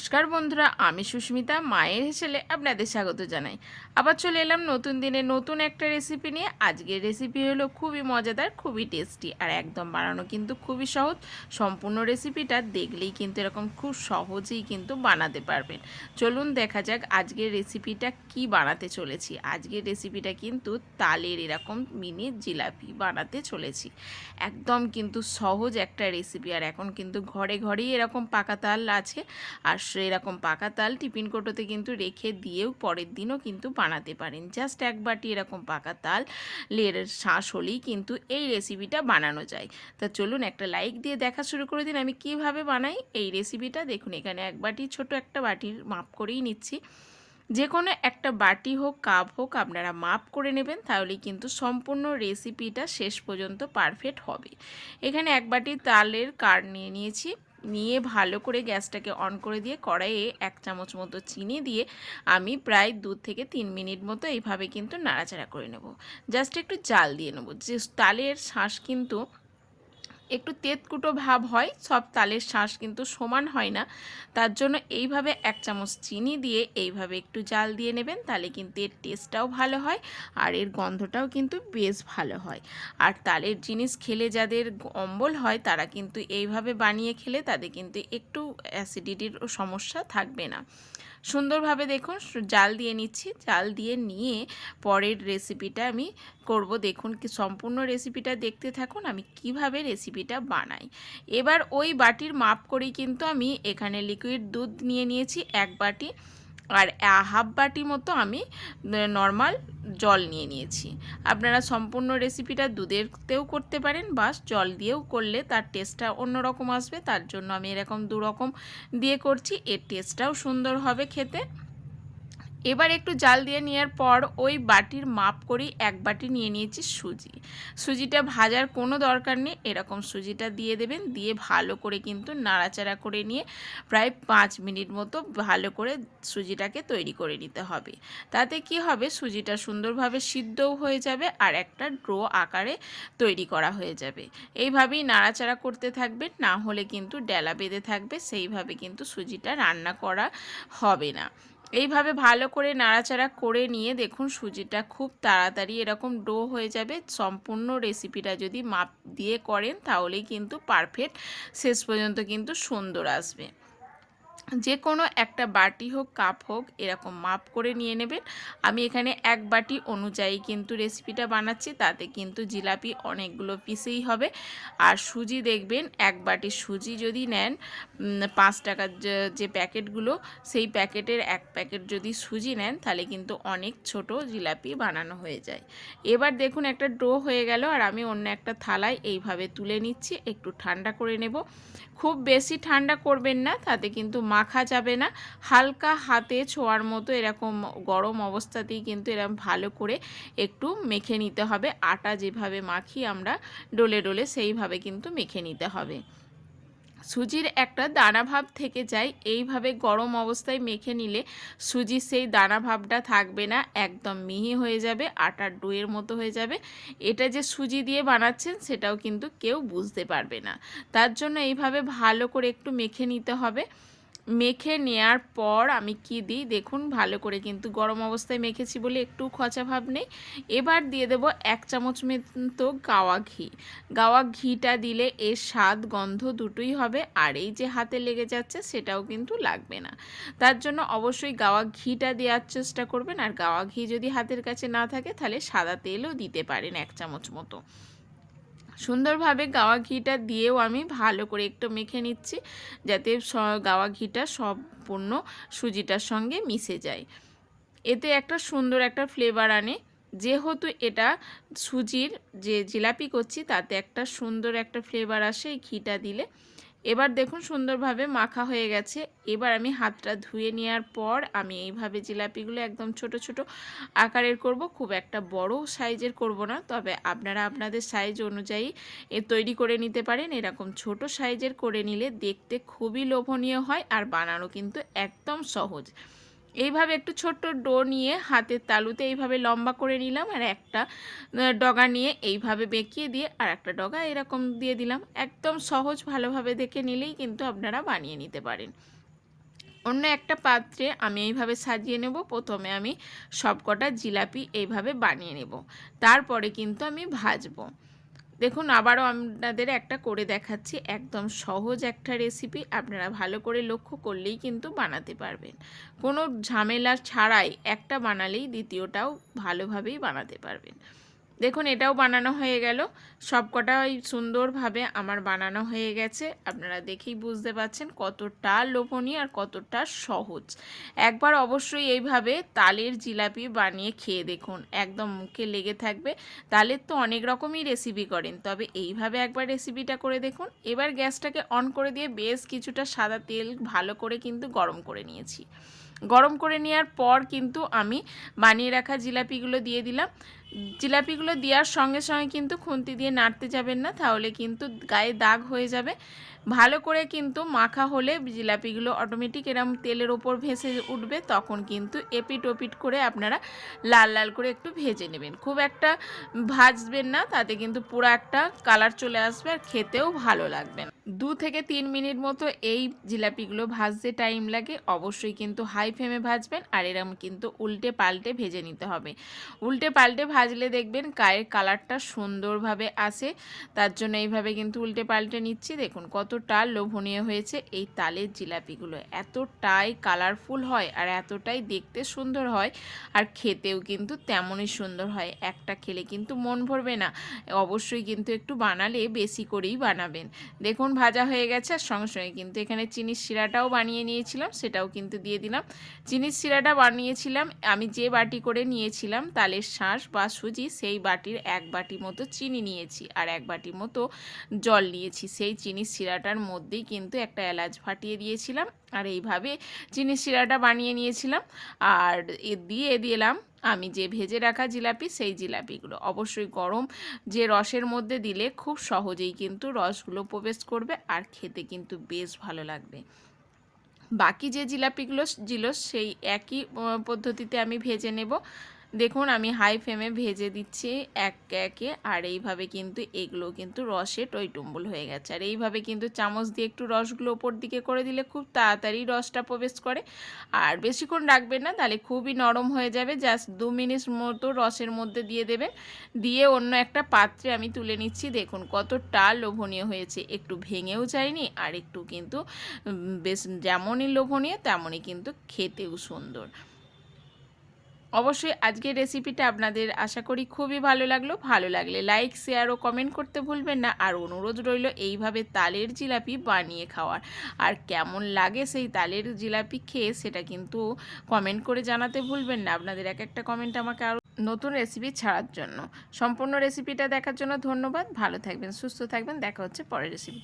নমস্কার বন্ধুরা, আমি সুস্মিতা, মায়ের হেসেলে আপনাদের স্বাগত জানাই। আবার চলে এলাম নতুন দিনে নতুন একটা রেসিপি নিয়ে। আজকের রেসিপি হলো খুবই মজাদার, খুবই টেস্টি আর একদম বানানো কিন্তু খুবই সহজ। সম্পূর্ণ রেসিপিটা দেখলেই কিন্তু এরকম খুব সহজেই কিন্তু বানাতে পারবেন। চলুন দেখা যাক আজকের রেসিপিটা কি বানাতে চলেছি। আজকের রেসিপিটা কিন্তু তালের এরকম মিনি জিলাপি বানাতে চলেছি। একদম কিন্তু সহজ একটা রেসিপি আর এখন কিন্তু ঘরে ঘরেই এরকম পাকা তাল আছে। আর এরকম পাকা তাল টিফিন কোটোতে কিন্তু রেখে দিয়েও পরের দিনও কিন্তু বানাতে পারেন। জাস্ট এক বাটি এরকম পাকা তাল লের শাঁস হলেই কিন্তু এই রেসিপিটা বানানো যায়। তা চলুন একটা লাইক দিয়ে দেখা শুরু করে দিন আমি কীভাবে বানাই এই রেসিপিটা। দেখুন, এখানে এক বাটি ছোট একটা বাটির মাপ করেই নিচ্ছি। যে কোনো একটা বাটি হোক, কাপ হোক, আপনারা মাপ করে নেবেন তাহলে কিন্তু সম্পূর্ণ রেসিপিটা শেষ পর্যন্ত পারফেক্ট হবে। এখানে এক বাটি তালের কার নিয়ে নিয়েছি। নিয়ে ভালো করে গ্যাসটাকে অন করে দিয়ে কড়াইয়ে এক চামচ মতো চিনি দিয়ে আমি প্রায় দু থেকে তিন মিনিট মতো এইভাবে কিন্তু নাড়াচাড়া করে নেব। জাস্ট একটু জাল দিয়ে নেব। যে তালের শ্বাস কিন্তু একটু তেতকুটো ভাব হয়, সব তালের শাঁস কিন্তু সমান হয় না। তার জন্য এইভাবে এক চামচ চিনি দিয়ে এইভাবে একটু জাল দিয়ে নেবেন, তাহলে কিন্তু এর টেস্টটাও ভালো হয় আর এর গন্ধটাও কিন্তু বেশ ভালো হয়। আর তালের জিনিস খেলে যাদের অম্বল হয়, তারা কিন্তু এইভাবে বানিয়ে খেলে তাদের কিন্তু একটু অ্যাসিডিটির সমস্যা থাকবে না। সুন্দরভাবে দেখুন জাল দিয়ে নিচ্ছি। জাল দিয়ে নিয়ে পরের রেসিপিটা আমি করব। দেখুন কি সম্পূর্ণ রেসিপিটা দেখতে থাকুন, আমি কীভাবে রেসিপিটা বানাই। এবার ওই বাটির মাপ করেই কিন্তু আমি এখানে লিকুইড দুধ নিয়ে নিয়েছি, এক বাটি। আর হাফ বাটি মতো আমি নর্মাল জল নিয়ে নিয়েছি। আপনারা সম্পূর্ণ রেসিপিটা দুধেরতেও করতে পারেন, বাস জল দিয়েও করলে তার টেস্টটা অন্যরকম আসবে। তার জন্য আমি এরকম দুরকম দিয়ে করছি, এর টেস্টটাও সুন্দর হবে খেতে। এবার একটু জাল দিয়ে নেওয়ার পর ওই বাটির মাপ করেই এক বাটি নিয়ে নিয়েছি সুজি। সুজিটা ভাজার কোনো দরকার নেই, এরকম সুজিটা দিয়ে দেবেন, দিয়ে ভালো করে কিন্তু নাড়াচাড়া করে নিয়ে প্রায় পাঁচ মিনিট মতো ভালো করে সুজিটাকে তৈরি করে নিতে হবে। তাতে কি হবে, সুজিটা সুন্দরভাবে সিদ্ধও হয়ে যাবে আর একটা ড্রো আকারে তৈরি করা হয়ে যাবে। এইভাবেই নাড়াচাড়া করতে থাকবে না হলে কিন্তু ডেলা বেঁধে থাকবে, সেইভাবে কিন্তু সুজিটা রান্না করা হবে না। এইভাবে ভালো করে নাড়াচাড়া করে নিয়ে দেখুন সুজিটা খুব তাড়াতাড়ি এরকম ডো হয়ে যাবে। সম্পূর্ণ রেসিপিটা যদি মাপ দিয়ে করেন তাহলেই কিন্তু পারফেক্ট শেষ পর্যন্ত কিন্তু সুন্দর আসবে। যে কোনো একটা বাটি হোক, কাপ হোক, এরকম মাপ করে নিয়ে নেবেন। আমি এখানে এক বাটি অনুযায়ী কিন্তু রেসিপিটা বানাচ্ছি, তাতে কিন্তু জিলাপি অনেকগুলো পিসেই হবে। আর সুজি দেখবেন, এক বাটি সুজি যদি নেন পাঁচ টাকার যে প্যাকেটগুলো, সেই প্যাকেটের এক প্যাকেট যদি সুজি নেন, তাহলে কিন্তু অনেক ছোট জিলাপি বানানো হয়ে যায়। এবার দেখুন, একটা ডো হয়ে গেল, আর আমি অন্য একটা থালায় এইভাবে তুলে নিচ্ছি, একটু ঠান্ডা করে নেব। খুব বেশি ঠান্ডা করবেন না, তাতে কিন্তু মাখা যাবে না। হালকা হাতে ছোঁয়ার মতো এরকম গরম অবস্থাতেই কিন্তু এরকম ভালো করে একটু মেখে নিতে হবে। আটা যেভাবে মাখি আমরা ডোলে ডোলে সেইভাবে কিন্তু মেখে নিতে হবে। সুজির একটা দানা ভাব থেকে যায়। এইভাবে গরম অবস্থায় মেখে নিলে সুজির সেই দানা ভাবটা থাকবে না, একদম মিহি হয়ে যাবে, আটার ডোয়ের মতো হয়ে যাবে। এটা যে সুজি দিয়ে বানাচ্ছেন সেটাও কিন্তু কেউ বুঝতে পারবে না। তার জন্য এইভাবে ভালো করে একটু মেখে নিতে হবে। মেখে নেয়ার পর আমি কি দিই? দেখুন, ভালো করে কিন্তু গরম অবস্থায় মেখেছি বলে একটু খচা ভাব নেই। এবার দিয়ে দেব এক চামচ মতো গাওয়া ঘি। গাওয়া ঘিটা দিলে এর স্বাদ, গন্ধ দুটোই হবে, আর এই যে হাতে লেগে যাচ্ছে সেটাও কিন্তু লাগবে না। তার জন্য অবশ্যই গাওয়া ঘিটা দেওয়ার চেষ্টা করবেন, আর গাওয়া ঘি যদি হাতের কাছে না থাকে তাহলে সাদা তেলও দিতে পারেন এক চামচ মতো। সুন্দরভাবে গাওয়া ঘিটা দিয়েও আমি ভালো করে একটু মেখে নিচ্ছি, যাতে গাওয়া ঘিটা সম্পূর্ণ সুজিটার সঙ্গে মিশে যায়। এতে একটা সুন্দর একটা ফ্লেভার আনে। যেহেতু এটা সুজির যে জিলাপি করছি, তাতে একটা সুন্দর একটা ফ্লেভার আসে এই ঘিটা দিলে। এবার দেখুন সুন্দরভাবে মাখা হয়ে গেছে। এবার আমি হাতটা ধুয়ে নেওয়ার পর আমি এইভাবে জিলাপিগুলো একদম ছোট ছোট আকারের করব। খুব একটা বড় সাইজের করব না, তবে আপনারা আপনাদের সাইজ অনুযায়ী এ তৈরি করে নিতে পারেন। এরকম ছোট সাইজের করে নিলে দেখতে খুবই লোভনীয় হয় আর বানানো কিন্তু একদম সহজ। এইভাবে একটু ছোট্ট ডো নিয়ে হাতের তালুতে এইভাবে লম্বা করে নিলাম আর একটা ডগা নিয়ে এইভাবে বেঁকিয়ে দিয়ে আর একটা ডগা এরকম দিয়ে দিলাম। একদম সহজ ভালোভাবে দেখে নিলেই কিন্তু আপনারা বানিয়ে নিতে পারেন। অন্য একটা পাত্রে আমি এইভাবে সাজিয়ে নেব। প্রথমে আমি সবকটা জিলাপি এইভাবে বানিয়ে নেব। তারপরে কিন্তু আমি ভাজবো। দেখুন, আবারও আপনাদের একটা করে দেখাচ্ছি। একদম সহজ একটা রেসিপি আপনারা ভালো করে লক্ষ্য করলেই কিন্তু বানাতে পারবেন। কোনো ঝামেলা ছাড়াই একটা বানালেই দ্বিতীয়টাও ভালোভাবেই বানাতে পারবেন। দেখুন, এটাও বানানো হয়ে গেল। সবকটাই সুন্দরভাবে আমার বানানো হয়ে গেছে। আপনারা দেখেই বুঝতে পাচ্ছেন কতটা লোভনীয় আর কতটা সহজ। একবার অবশ্যই এইভাবে তালের জিলাপি বানিয়ে খেয়ে দেখুন। একদম মুখে লেগে থাকবে। তালের তো অনেক রকমই রেসিপি করেন। তবে এইভাবে একবার রেসিপিটা করে দেখুন। এবার গ্যাসটাকে অন করে দিয়ে বেশ কিছুটা সাদা তেল ভালো করে কিন্তু গরম করে নিয়েছি। গরম করে নেওয়ার পর কিন্তু আমি বানিয়ে রাখা জিলাপিগুলো দিয়ে দিলাম। জিলাপিগুলো দেওয়ার সঙ্গে সঙ্গে কিন্তু খুন্তি দিয়ে নাড়তে যাবেন না, তাহলে কিন্তু গায়ে দাগ হয়ে যাবে। ভালো করে কিন্তু মাখা হলে জিলাপিগুলো অটোমেটিক এরম তেলের ওপর ভেসে উঠবে, তখন কিন্তু এপিট ওপিট করে আপনারা লাল লাল করে একটু ভেজে নেবেন। খুব একটা ভাজবেন না, তাতে কিন্তু পুরো একটা কালার চলে আসবে আর খেতেও ভালো লাগবে দু থেকে তিন মিনিট মতো এই জিলাপিগুলো ভাজতে টাইম লাগে, অবশ্যই কিন্তু হাই ফ্লেমে ভাজবেন আর এরম কিন্তু উল্টে পাল্টে ভেজে নিতে হবে। উল্টে পাল্টে ভাজলে দেখবেন গায়ের কালারটা সুন্দরভাবে আসে, তার জন্য এইভাবে কিন্তু উল্টে পাল্টে নিচ্ছি। দেখুন কতটা লোভনীয় হয়েছে এই তালের জিলাপিগুলো। এতটাই কালারফুল হয় আর এতটাই দেখতে সুন্দর হয় আর খেতেও কিন্তু তেমনই সুন্দর হয়। একটা খেলে কিন্তু মন ভরবে না। অবশ্যই কিন্তু একটু বানালে বেশি করেই বানাবেন। দেখুন, ভাজা হয়ে গেছে আর সঙ্গে সঙ্গে কিন্তু এখানে চিনির শিরাটাও বানিয়ে নিয়েছিলাম, সেটাও কিন্তু দিয়ে দিলাম। চিনির শিরাটা বানিয়েছিলাম, আমি যে বাটি করে নিয়েছিলাম, তালের শাঁস বা সুজি, সেই বাটির এক বাটি মতো চিনি নিয়েছি আর এক বাটি মতো জল নিয়েছি। সেই চিনির শিরাটার মধ্যেই কিন্তু একটা এলাচ ফাটিয়ে দিয়েছিলাম। আর এইভাবে চিনির শিরাটা বানিয়ে নিয়েছিলাম। আর দিয়ে দিলাম আমি যে ভেজে রাখা জিলাপি, সেই জিলাপিগুলো। অবশ্যই গরম যে রসের মধ্যে দিলে খুব সহজেই কিন্তু রসগুলো প্রবেশ করবে আর খেতে কিন্তু বেশ ভালো লাগবে। বাকি যে জিলাপিগুলো ছিল সেই একই পদ্ধতিতে আমি ভেজে নেব। দেখুন, আমি হাই ফ্লেমে ভেজে দিচ্ছি এক একে, আর এইভাবে কিন্তু এগুলো কিন্তু রসে টইটুম্বুল হয়ে গেছে। আর এইভাবে কিন্তু চামচ দিয়ে একটু রসগুলো ওপর দিকে করে দিলে খুব তাড়াতাড়ি রসটা প্রবেশ করে। আর বেশিক্ষণ রাখবেন না, তাহলে খুবই নরম হয়ে যাবে। জাস্ট দু মিনিট মতো রসের মধ্যে দিয়ে দেবেন। দিয়ে অন্য একটা পাত্রে আমি তুলে নিচ্ছি। দেখুন, কতটা লোভনীয় হয়েছে। একটু ভেঙেও যায়নি, আর একটু কিন্তু বেশ যেমনই লোভনীয়, তেমনই কিন্তু খেতেও সুন্দর। অবশ্যই আজকের রেসিপিটা আপনাদের আশা করি খুবই ভালো লাগল। ভালো লাগলে লাইক শেয়ার ও কমেন্ট করতে ভুলবেন না। আর অনুরোধ রইল এইভাবে তালের জিলাপি বানিয়ে খাওয়ার। আর কেমন লাগে সেই তালের জিলাপি খেয়ে সেটা কিন্তু কমেন্ট করে জানাতে ভুলবেন না। আপনাদের এক একটা কমেন্ট আমাকে আরও নতুন রেসিপি ছাড়ার জন্য। সম্পূর্ণ রেসিপিটা দেখার জন্য ধন্যবাদ। ভালো থাকবেন, সুস্থ থাকবেন। দেখা হচ্ছে পরের রেসিপি